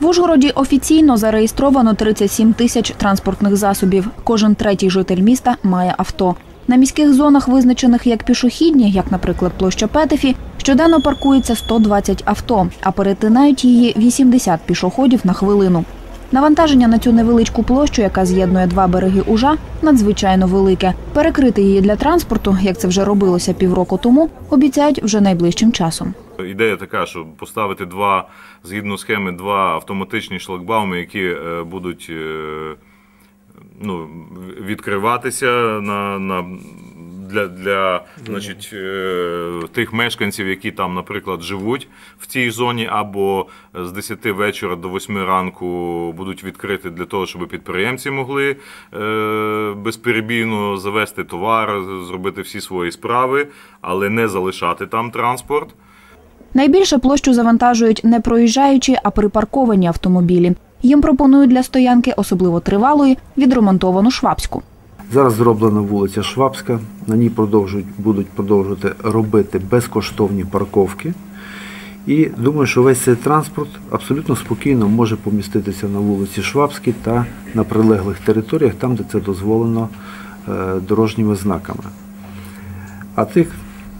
В Ужгороді офіційно зареєстровано 37 тисяч транспортних засобів. Кожен третій житель міста має авто. На міських зонах, визначених як пішохідні, як, наприклад, площа Петефі, щоденно паркується 120 авто, а перетинають її 80 пішоходів на хвилину. Навантаження на цю невеличку площу, яка з'єднує два береги Ужа, надзвичайно велике. Перекрити її для транспорту, як це вже робилося півроку тому, обіцяють вже найближчим часом. Ідея така, що поставити два згідно схеми, два автоматичні шлагбауми, які е, будуть е, ну, відкриватися на, на, для, для значить, е, тих мешканців, які там, наприклад, живуть в цій зоні, або з 10 вечора до 8 ранку будуть відкриті для того, щоб підприємці могли безперебійно завести товар, зробити всі свої справи, але не залишати там транспорт. Найбільше площу завантажують не проїжджаючі, а припарковані автомобілі. Їм пропонують для стоянки, особливо тривалої, відремонтовану швабську. Зараз зроблена вулиця Швабська. На ній продовжують, будуть продовжувати робити безкоштовні парковки. І думаю, що весь цей транспорт абсолютно спокійно може поміститися на вулиці Швабській та на прилеглих територіях, там, де це дозволено е, дорожніми знаками. А тих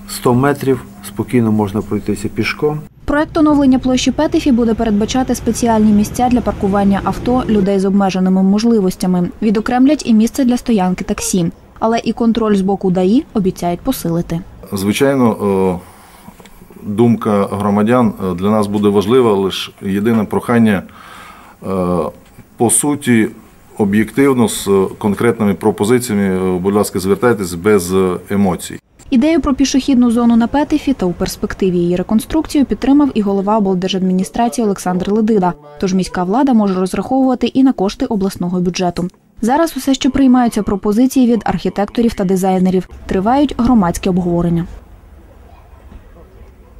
100 метрів спокійно можна пройтися пішком. Проект оновлення площі Петефі буде передбачати спеціальні місця для паркування авто людей з обмеженими можливостями. Відокремлять і місце для стоянки таксі. Але і контроль з боку ДАІ обіцяють посилити. Звичайно, е, думка громадян е, для нас буде важлива, лише єдине прохання е, по суті об'єктивно з конкретними пропозиціями, будь ласка, звертайтесь без емоцій. Ідею про пішохідну зону на Петефі та у перспективі її реконструкцію підтримав і голова облдержадміністрації Олександр Ледида. Тож міська влада може розраховувати і на кошти обласного бюджету. Зараз усе ще приймаються пропозиції від архітекторів та дизайнерів. Тривають громадські обговорення.